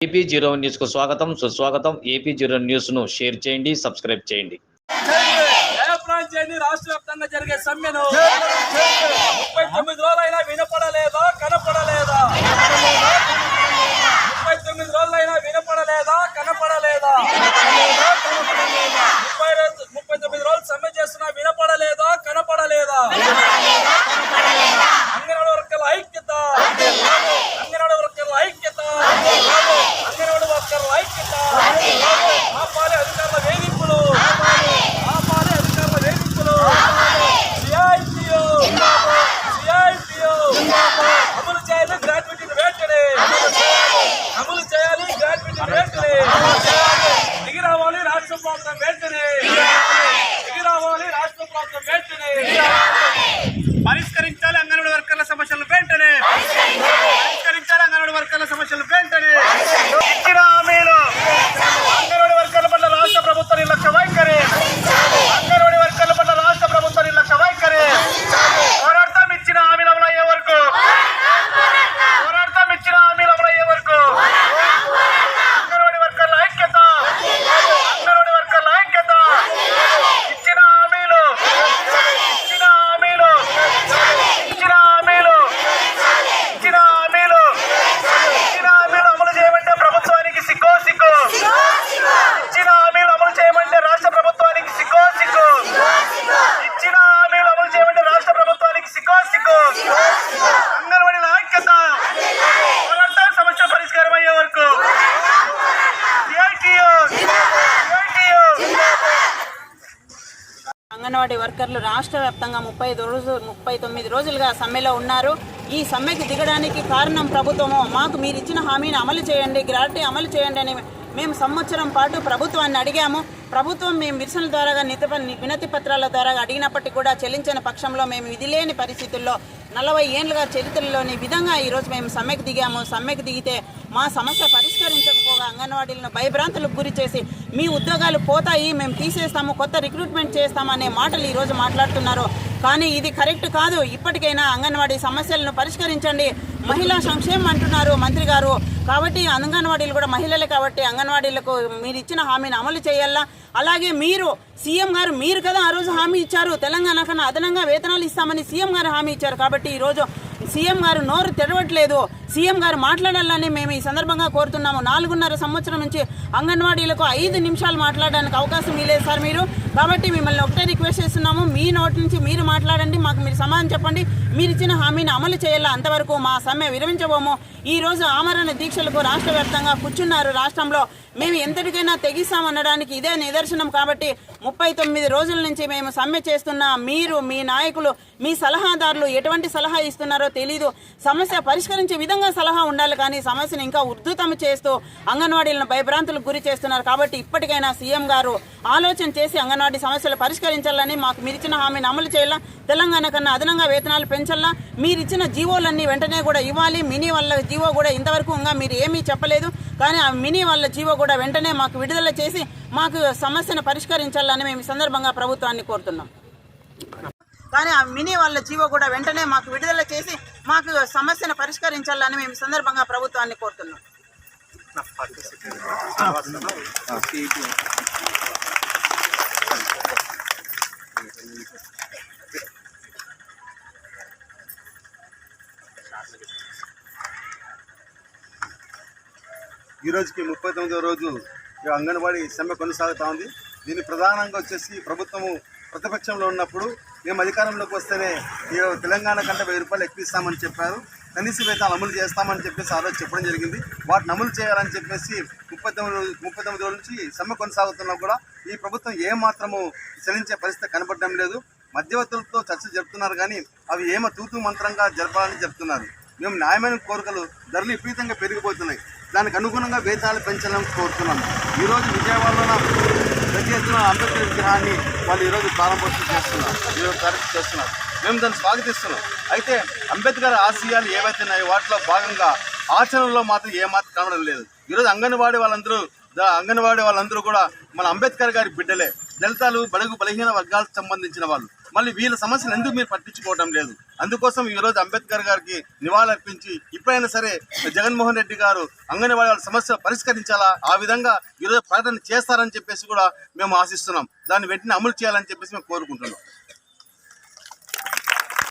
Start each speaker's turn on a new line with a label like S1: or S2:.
S1: AP zero న్యూస్కు స్వాగతం. సుస్వాగతం. ఏపీ జీరో న్యూస్ను షేర్ చేయండి సబ్స్క్రైబ్ చేయండి.
S2: రాష్ట్ర వ్యాప్తంగా జరిగే సమ్మెను ముప్పై తొమ్మిది రోజులైనా వినపడలేదా కనపడలేదా ముప్పై తొమ్మిది రోజులైనా వినపడలేదా కనపడలేదా ముప్పై రోజు ముప్పై తొమ్మిది రోజులు సమ్మె చేస్తున్నా వినపడలేదా కనపడలేదా అంగన్వాడీ వర్కర్ల ఐక్యత అంగన్వాడీ వర్కర్ల ఐక్యత అంగన్వాడీ వర్కర్ల ఐక్యత ఆపాలి అధికారుల వేధింపులు ఆపాలి అధికారుల వేధింపులు సిఐటియు సిఐటియు అమలు చేయాలి గ్రాట్యుటీని వెంటనే అమలు చేయాలి గ్రాట్యుటీని వెంటనే దిగి రావాలి రాష్ట్ర ప్రభుత్వం వెంటనే. రావాలి రాష్ట్ర ప్రభుత్వం వెంటనే పరిష్కరించాలి అంగన్వాడీ వర్కర్ల సమస్యలు వెంటనే పరిష్కరించాలి అంగన్వాడీ వర్కర్ల సమస్యలు వెంటనే ఇచ్చిన హామీలు అంగన్వాడీ వర్కర్ల పట్ల రాష్ట్ర ప్రభుత్వ నిర్లక్ష్య వైఖరి అంగన్వాడీ వర్కర్ల పట్ల రాష్ట్ర ప్రభుత్వ నిర్లక్ష్య వైఖరి పోరాటం ఇచ్చిన హామీలు అమలయ్యే వరకు పోరాటం ఇచ్చిన హామీలు అమలయ్యే వరకు అంగన్వాడీ వర్కర్ల ఐక్యత అంగన్వాడీ వర్కర్ల ఐక్యత ఇచ్చిన హామీలు ఇచ్చిన హామీలు ఇచ్చిన హామీలు ఇచ్చిన హామీలు ఇచ్చిన హామీలు అమలు చేయమంటే ప్రభుత్వానికి సిగ్గో సిగ్గు ఇచ్చిన హామీలు అమలు చేయమంటే రాష్ట్ర ప్రభుత్వానికి సిగ్గో సిగ్గు ఇచ్చిన హామీలు అమలు చేయమంటే రాష్ట్ర ప్రభుత్వానికి సిగ్గో సిగ్గు అంగన్వాడీల ఐక్యత పోరాటం సమస్య పరిష్కారం అయ్యే వరకు CITU, CITU.
S3: అంగన్వాడీ వర్కర్లు రాష్ట్ర వ్యాప్తంగా ముప్పై రోజు ముప్పై తొమ్మిది రోజులుగా సమ్మెలో ఉన్నారు. ఈ సమ్మెకి దిగడానికి కారణం ప్రభుత్వము? మాకు మీరు ఇచ్చిన హామీని అమలు చేయండి గ్రాట్యుటీ అమలు చేయండి అని మేము సంవత్సరం పాటు ప్రభుత్వాన్ని అడిగాము. ప్రభుత్వం మేము విరసనల ద్వారా నిత వినతి పత్రాల ద్వారా అడిగినప్పటికీ కూడా చెల్లించిన పక్షంలో మేము ఇది లేని పరిస్థితుల్లో నలభై ఏళ్ళుగా చరిత్రలోని విధంగా ఈరోజు మేము సమ్మెకు దిగాము. సమ్మెకు దిగితే మా సమస్య పరిష్కరించకపోగా అంగన్వాడీలను భయభ్రాంతులకు గురి చేసి మీ ఉద్యోగాలు పోతాయి మేము తీసేస్తాము కొత్త రిక్రూట్మెంట్ చేస్తామనే మాటలు ఈరోజు మాట్లాడుతున్నారు. కానీ ఇది కరెక్ట్ కాదు. ఇప్పటికైనా అంగన్వాడీ సమస్యలను పరిష్కరించండి. మహిళా సంక్షేమం అంటున్నారు మంత్రి గారు. కాబట్టి అంగన్వాడీలు కూడా మహిళలే కాబట్టి అంగన్వాడీలకు మీరు ఇచ్చిన హామీని అమలు చేయాలా? అలాగే మీరు సీఎం గారు మీరు కదా ఆ రోజు హామీ ఇచ్చారు. తెలంగాణ కన్నా అదనంగా వేతనాలు ఇస్తామని సీఎం గారు హామీ ఇచ్చారు. కాబట్టి ఈరోజు సీఎం గారు నోరు తెరవట్లేదు. సీఎం గారు మాట్లాడాలని మేము ఈ సందర్భంగా కోరుతున్నాము. నాలుగున్నర సంవత్సరం నుంచి అంగన్వాడీలకు ఐదు నిమిషాలు మాట్లాడడానికి అవకాశం ఇలేదు సార్ మీరు. కాబట్టి మిమ్మల్ని ఒకటే రిక్వెస్ట్ చేస్తున్నాము. మీ నోటి నుంచి మీరు మాట్లాడండి మాకు మీరు సమాధానం చెప్పండి. మీరు ఇచ్చిన హామీని అమలు చేయాలా? అంతవరకు మా సమ్మె విరమించబోము. ఈ రోజు ఆమరణ దీక్షలకు రాష్ట్ర వ్యాప్తంగా కూర్చున్నారు రాష్ట్రంలో. మేము ఎంతటికైనా తెగిస్తామనడానికి ఇదే నిదర్శనం కాబట్టి ముప్పై తొమ్మిది రోజుల నుంచి మేము సమ్మె చేస్తున్న మీరు మీ నాయకులు మీ సలహాదారులు ఎటువంటి సలహా ఇస్తున్నారో తెలీదు. సమస్య పరిష్కరించే విధంగా సలహా ఉండాలి కానీ సమస్యను ఇంకా ఉద్ధృతం చేస్తూ అంగన్వాడీలను భయభ్రాంతులకు గురి చేస్తున్నారు కాబట్టి ఇప్పటికైనా సీఎం గారు ఆలోచన చేసి అంగన్వాడీ సమస్యలు పరిష్కరించాలని మాకు మీరిచ్చిన హామీని అమలు చేయాలా? తెలంగాణ కన్నా అదనంగా వేతనాలు పెంచాలా? మీరిచ్చిన జీవోలన్నీ వెంటనే కూడా ఇవ్వాలి. మినీ వాళ్ళ జీవో కూడా ఇంతవరకు ఇంకా మీరు ఏమీ చెప్పలేదు. కానీ ఆ మినీ వాళ్ళ జీవో కూడా వెంటనే మాకు విడుదల చేసి మాకు సమస్యను పరిష్కరించాలని మేము సందర్భంగా ప్రభుత్వాన్ని కోరుతున్నాం. కానీ ఆ మినీ వాళ్ళ జీవో కూడా వెంటనే మాకు విడుదల చేసి మాకు సమస్యను పరిష్కరించాలని మేము సందర్భంగా ప్రభుత్వాన్ని కోరుతున్నాం.
S4: ఈ రోజుకి ముప్పై తొమ్మిదో రోజు అంగన్వాడీ సమ్మె కొనసాగుతూ ఉంది. దీన్ని ప్రధానంగా వచ్చేసి ప్రభుత్వము ప్రతిపక్షంలో ఉన్నప్పుడు మేము అధికారంలోకి వస్తేనే తెలంగాణ కంటే వెయ్యి రూపాయలు ఎక్కిస్తామని చెప్పారు. కనీస వేతనాలు అమలు చేస్తామని చెప్పేసి ఆ రోజు చెప్పడం జరిగింది. వాటిని అమలు చేయాలని చెప్పేసి ముప్పై తొమ్మిది ముప్పై తొమ్మిది రోజుల నుంచి సమ్మె కొనసాగుతున్నా కూడా ఈ ప్రభుత్వం ఏ మాత్రము చెల్లించే పరిస్థితి కనబడడం లేదు. మధ్యవర్తులతో చర్చ జరుపుతున్నారు కానీ అవి ఏమో తూతూ మంత్రంగా జరపాలని చెప్తున్నారు. మేము న్యాయమైన కోరికలు ధరలు విపరీతంగా పెరిగిపోతున్నాయి. దానికి అనుగుణంగా వేతనాలు పెంచాలని కోరుతున్నాము ఈరోజు విజయవాడలో పెద్ద అంబేద్కర్ విగ్రహాన్ని వాళ్ళు ఈరోజు ప్రారంభోత్సవం చేస్తున్నారు. ఈరోజు తారీఖు చేస్తున్నారు. మేము దాన్ని స్వాగతిస్తున్నాం. అయితే అంబేద్కర్ ఆశయాలు ఏవైతే ఉన్నాయో వాటిలో భాగంగా ఆచరణలో మాత్రం ఏమాత్రం మాత్రం కనబడం లేదు. ఈరోజు అంగన్వాడీ వాళ్ళందరూ అంగన్వాడీ వాళ్ళందరూ కూడా మన అంబేద్కర్ గారి బిడ్డలే. దళితాలు బడుగు బలహీన వర్గాలకు సంబంధించిన వాళ్ళు. మళ్ళీ వీళ్ళ సమస్యలు ఎందుకు మీరు పట్టించుకోవడం లేదు? అందుకోసం ఈ రోజు అంబేద్కర్ గారికి నివాళులర్పించి ఇప్పుడైనా సరే జగన్మోహన్ రెడ్డి గారు అంగన్వాడీ వాళ్ళ సమస్య పరిష్కరించాలా? ఆ విధంగా ఈరోజు ప్రకటన చేస్తారని చెప్పేసి కూడా మేము ఆశిస్తున్నాం. దాన్ని వెంటనే అమలు చేయాలని చెప్పేసి మేము కోరుకుంటున్నాం.